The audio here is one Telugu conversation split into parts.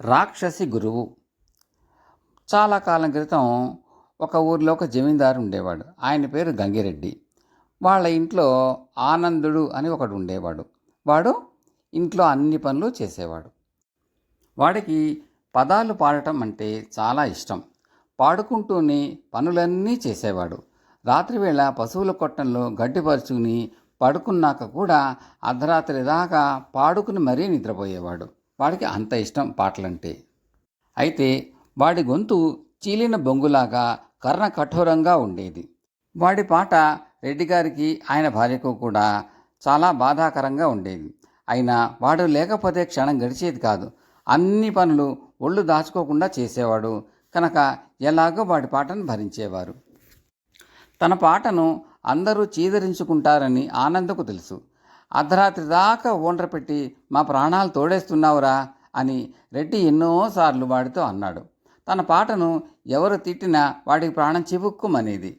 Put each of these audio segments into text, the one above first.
రాక్షసి గురువు. చాలా కాలం క్రితం ఒక ఊర్లో ఒక జమీందారు ఉండేవాడు. ఆయన పేరు గంగిరెడ్డి. వాళ్ళ ఇంట్లో ఆనందుడు అని ఒకడు ఉండేవాడు. వాడు ఇంట్లో అన్ని పనులు చేసేవాడు. వాడికి పదాలు పాడటం అంటే చాలా ఇష్టం. పాడుకుంటూనే పనులన్నీ చేసేవాడు. రాత్రివేళ పశువుల కొట్టంలో గడ్డిపరుచుకుని పడుకున్నాక కూడా అర్ధరాత్రి దాకా పాడుకుని మరీ నిద్రపోయేవాడు. వాడికి అంత ఇష్టం పాటలంటే. అయితే వాడి గొంతు చీలిన బొంగులాగా కర్ణ కఠోరంగా ఉండేది. వాడి పాట రెడ్డి గారికి ఆయన భార్యకు కూడా చాలా బాధాకరంగా ఉండేది. అయినా వాడు లేకపోతే క్షణం గడిచేది కాదు. అన్ని పనులు ఒళ్ళు దాచుకోకుండా చేసేవాడు. కనుక ఎలాగో వాడి పాటను భరించేవారు. తన పాటను అందరూ చీదరించుకుంటారని ఆనందకు తెలుసు. అర్ధరాత్రి దాకా ఓండ్ర పెట్టి మా ప్రాణాలు తోడేస్తున్నావురా అని రెడ్డి ఎన్నోసార్లు వాడితో అన్నాడు. తన పాటను ఎవరు తిట్టినా వాడికి ప్రాణం చివుక్కుమనేది.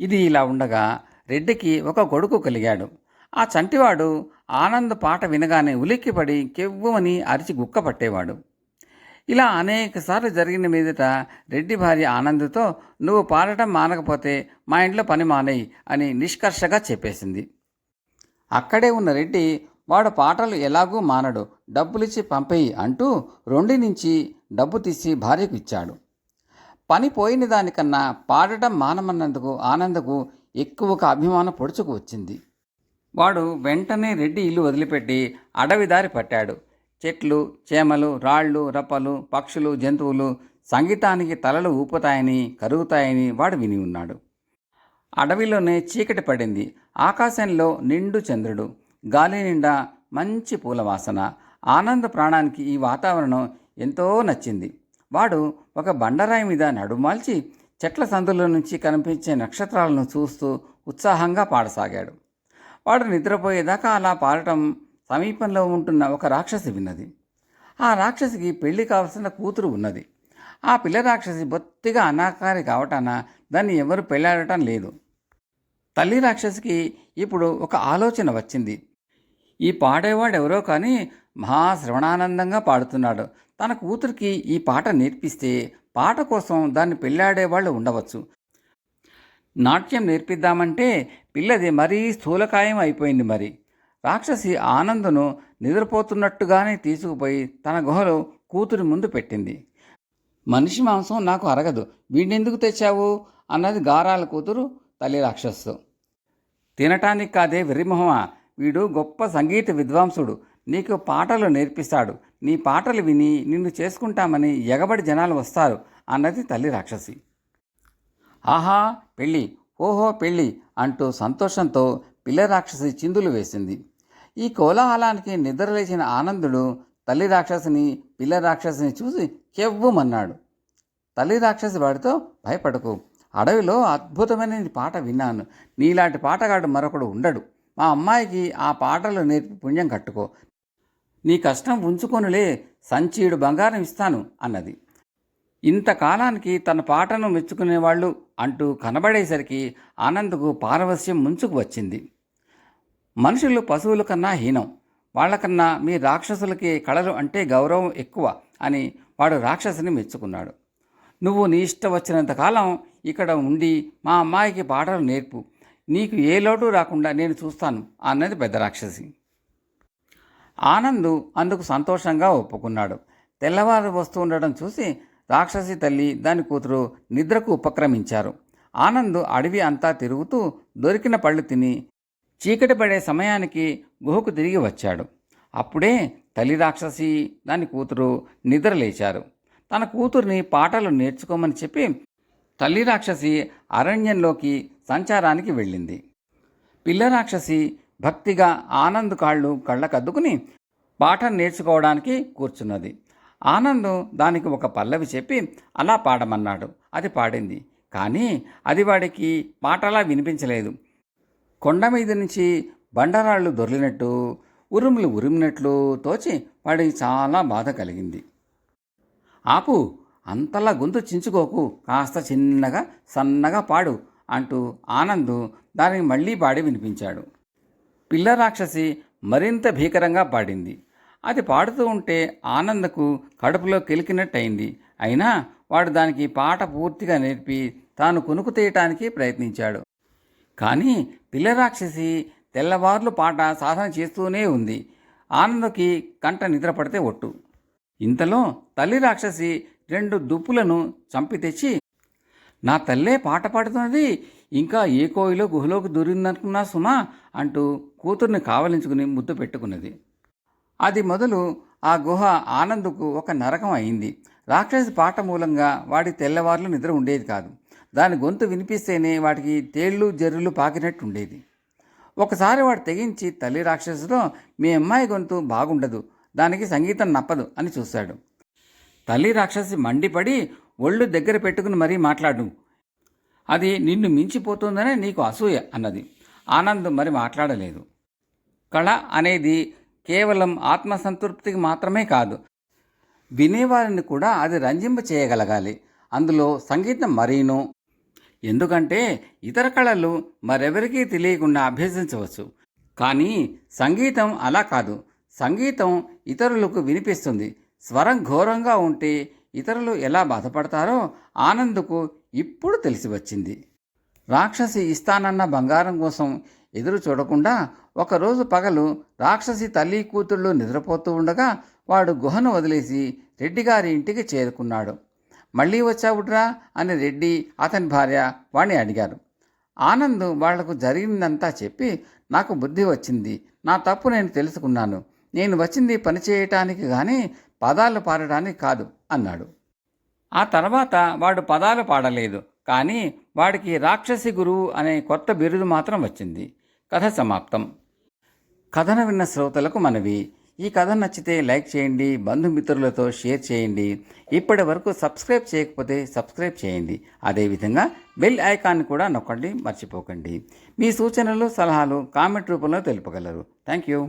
ఇది ఇలా ఉండగా రెడ్డికి ఒక కొడుకు కలిగాడు. ఆ చంటివాడు ఆనంద్ పాట వినగానే ఉలిక్కిపడి కెవ్వమని అరిచి గుక్క పట్టేవాడు. ఇలా అనేకసార్లు జరిగిన మీదట రెడ్డి భార్య ఆనంద్తో నువ్వు పాడటం మానకపోతే మా ఇంట్లో పని మానేయి అని నిష్కర్షగా చెప్పేసింది. అక్కడే ఉన్న రెడ్డి వాడు పాటలు ఎలాగూ మానడు డబ్బులిచ్చి పంపేయి అంటూ రొండి నుంచి డబ్బు తీసి భార్యకు ఇచ్చాడు. పని పోయిన దానికన్నా పాడటం మానమన్నందుకు ఆనందకు ఎక్కువగా అభిమానం పొడుచుకు వచ్చింది. వాడు వెంటనే రెడ్డి ఇల్లు వదిలిపెట్టి అడవి దారి పట్టాడు. చెట్లు చేమలు రాళ్ళు రప్పలు పక్షులు జంతువులు సంగీతానికి తలలు ఊపుతాయని కరుగుతాయని వాడు విని ఉన్నాడు. అడవిలోనే చీకటి పడింది. ఆకాశంలో నిండు చంద్రుడు. గాలి నిండా మంచి పూల వాసన ఆనంద ప్రాణానికి ఈ వాతావరణం ఎంతో నచ్చింది. వాడు ఒక బండరాయి మీద నడుమాల్చి చెట్ల సందుల నుంచి కనిపించే నక్షత్రాలను చూస్తూ ఉత్సాహంగా పాడసాగాడు. వాడు నిద్రపోయేదాకా అలా పాడటం సమీపంలో ఉంటున్న ఒక రాక్షసి విన్నది. ఆ రాక్షసికి పెళ్ళి కావలసిన కూతురు ఉన్నది. ఆ పిల్ల రాక్షసి బొత్తిగా అనాకారి కావటాన దాన్ని ఎవరు పెళ్ళాడటం లేదు. తల్లి రాక్షసికి ఇప్పుడు ఒక ఆలోచన వచ్చింది. ఈ పాడేవాడు ఎవరో కానీ మహాశ్రవణానందంగా పాడుతున్నాడు. తన కూతురికి ఈ పాట నేర్పిస్తే పాట కోసం దాన్ని పెళ్ళాడేవాళ్ళు ఉండవచ్చు. నాట్యం నేర్పిద్దామంటే పిల్లది మరీ స్థూలకాయం అయిపోయింది మరి. రాక్షసి ఆనందును నిద్రపోతున్నట్టుగానే తీసుకుపోయి తన గుహలో కూతురి ముందు పెట్టింది. మనిషి మాంసం నాకు అరగదు. వీడినెందుకు తెచ్చావు? అన్నది గారాల కూతురు తల్లి రాక్షసు తినటానికి కాదే వెర్రిమొహమా. వీడు గొప్ప సంగీత విద్వాంసుడు. నీకు పాటలు నేర్పిస్తాడు. నీ పాటలు విని నిన్ను చేసుకుంటామని ఎగబడి జనాలు వస్తారు అన్నది తల్లి రాక్షసి. ఆహా పెళ్ళి. ఓహో పెళ్ళి అంటూ సంతోషంతో పిల్ల రాక్షసి చిందులు వేసింది. ఈ కోలాహలానికి నిద్రలేచిన ఆనందుడు తల్లి రాక్షసిని పిల్ల రాక్షసిని చూసి కెవ్వుమన్నాడు. తల్లి రాక్షసి వాడితో భయపడకు. అడవిలో అద్భుతమైన పాట విన్నాను. నీలాంటి పాటగాడు మరొకడు ఉండడు. మా అమ్మాయికి ఆ పాటలు నేర్పి పుణ్యం కట్టుకో. నీ కష్టం ఉంచుకొనులే సంచీడు బంగారం ఇస్తాను అన్నది. ఇంతకాలానికి తన పాటను మెచ్చుకునేవాళ్ళు అంటూ కనబడేసరికి ఆనంద్కు పారవస్యం ముంచుకు వచ్చింది. మనుషులు పశువుల కన్నా హీనం. వాళ్ళకన్నా మీ రాక్షసులకి కళలు అంటే గౌరవం ఎక్కువ అని వాడు రాక్షసుని మెచ్చుకున్నాడు. నువ్వు నీ ఇష్టం వచ్చినంత కాలం ఇక్కడ ఉండి మా అమ్మాయికి పాటలు నేర్పు. నీకు ఏ లోటు రాకుండా నేను చూస్తాను అన్నది పెద్ద రాక్షసి. ఆనందు అందుకు సంతోషంగా ఒప్పుకున్నాడు. తెల్లవారు వస్తూ ఉండడం చూసి రాక్షసి తల్లి దాని కూతురు నిద్రకు ఉపక్రమించారు. ఆనంద్ అడవి అంతా తిరుగుతూ దొరికిన పళ్ళు తిని చీకటి పడే సమయానికి గుహకు తిరిగి వచ్చాడు. అప్పుడే తల్లి రాక్షసి దాని కూతురు నిద్ర లేచారు. తన కూతుర్ని పాటలు నేర్చుకోమని చెప్పి తల్లి రాక్షసి అరణ్యంలోకి సంచారానికి వెళ్ళింది. పిల్ల రాక్షసి భక్తిగా ఆనంద్ కాళ్ళు కళ్ళకద్దుకుని పాఠం నేర్చుకోవడానికి కూర్చున్నది. ఆనంద్ దానికి ఒక పల్లవి చెప్పి అలా పాడమన్నాడు. అది పాడింది. కానీ అది వాడికి పాటలా వినిపించలేదు. కొండ మీద నుంచి బండరాళ్ళు దొర్లినట్టు ఉరుములు ఉరిమినట్లు తోచి వాడికి చాలా బాధ కలిగింది. ఆపు అంతలా గొంతు చించుకోకు కాస్త చిన్నగా సన్నగా పాడు అంటూ ఆనంద్ దానికి మళ్ళీ పాడి వినిపించాడు. పిల్ల రాక్షసి మరింత భీకరంగా పాడింది. అది పాడుతూ ఉంటే ఆనందకు కడుపులో కెలికినట్టయింది. అయినా వాడు దానికి పాట పూర్తిగా నేర్పి తాను కొనుకు తీయటానికి ప్రయత్నించాడు. కానీ పిల్ల రాక్షసి తెల్లవార్లు పాట సాధన చేస్తూనే ఉంది. ఆనందకి కంట నిద్రపడితే ఒట్టు. ఇంతలో తల్లి రాక్షసి రెండు దుప్పులను చంపి తెచ్చి నా తల్లే పాట పాడుతున్నది ఇంకా ఏ కోయిలో గుహలోకి దూరిందనుకున్నా సుమా అంటూ కూతుర్ని కావలించుకుని ముద్దు పెట్టుకున్నది. అది మొదలు ఆ గుహ ఆనందుకు ఒక నరకం అయింది. రాక్షసి పాట మూలంగా వాడి తెల్లవార్లు నిద్ర ఉండేది కాదు. దాని గొంతు వినిపిస్తేనే వాటికి తేళ్ళు జర్రులు పాకినట్టు ఉండేది ఒకసారి వాడు తెగించి తల్లి రాక్షసుతో మీ అమ్మాయి గొంతు బాగుండదు దానికి సంగీతం నప్పదు అని చూశాడు. తల్లి రాక్షసి మండిపడి ఒళ్ళు దగ్గర పెట్టుకుని మరీ మాట్లాడు. అది నిన్ను మించిపోతుందనే నీకు అసూయ అన్నది. ఆనంద్ మరి మాట్లాడలేదు. కళ అనేది కేవలం ఆత్మసంతృప్తికి మాత్రమే కాదు. వినేవారిని కూడా అది రంజింప చేయగలగాలి. అందులో సంగీతం మరీను. ఎందుకంటే ఇతర కళలు మరెవరికీ తెలియకుండా అభ్యసించవచ్చు. కానీ సంగీతం అలా కాదు. సంగీతం ఇతరులకు వినిపిస్తుంది. స్వరం ఘోరంగా ఉంటే ఇతరులు ఎలా బాధపడతారో ఆనందుకు ఇప్పుడు తెలిసి వచ్చింది. రాక్షసి ఇస్తానన్న బంగారం కోసం ఎదురు చూడకుండా ఒకరోజు పగలు రాక్షసి తల్లి కూతుళ్ళు నిద్రపోతూ ఉండగా వాడు గుహను వదిలేసి రెడ్డిగారి ఇంటికి చేరుకున్నాడు. మళ్ళీ వచ్చావుడ్రా అని రెడ్డి అతని భార్య వాణ్ణి అడిగారు. ఆనంద్ వాళ్ళకు జరిగిందంతా చెప్పి నాకు బుద్ధి వచ్చింది. నా తప్పు నేను తెలుసుకున్నాను. నేను వచ్చింది పని చేయటానికి కానీ పదాలు పాడడానికి కాదు అన్నాడు. ఆ తర్వాత వాడు పదాలు పాడలేదు కానీ వాడికి రాక్షసి గురువు అనే కొత్త బిరుదు మాత్రం వచ్చింది. కథ సమాప్తం. కథను విన్న శ్రోతలకు మనవి. ఈ కథ నచ్చితే లైక్ చేయండి బంధుమిత్రులతో షేర్ చేయండి. ఇప్పటి వరకు సబ్స్క్రైబ్ చేయకపోతే సబ్స్క్రైబ్ చేయండి. అదేవిధంగా బెల్ ఐకాన్ కూడా నొక్కండి మర్చిపోకండి. మీ సూచనలు సలహాలు కామెంట్ రూపంలో తెలుపగలరు. Thank you.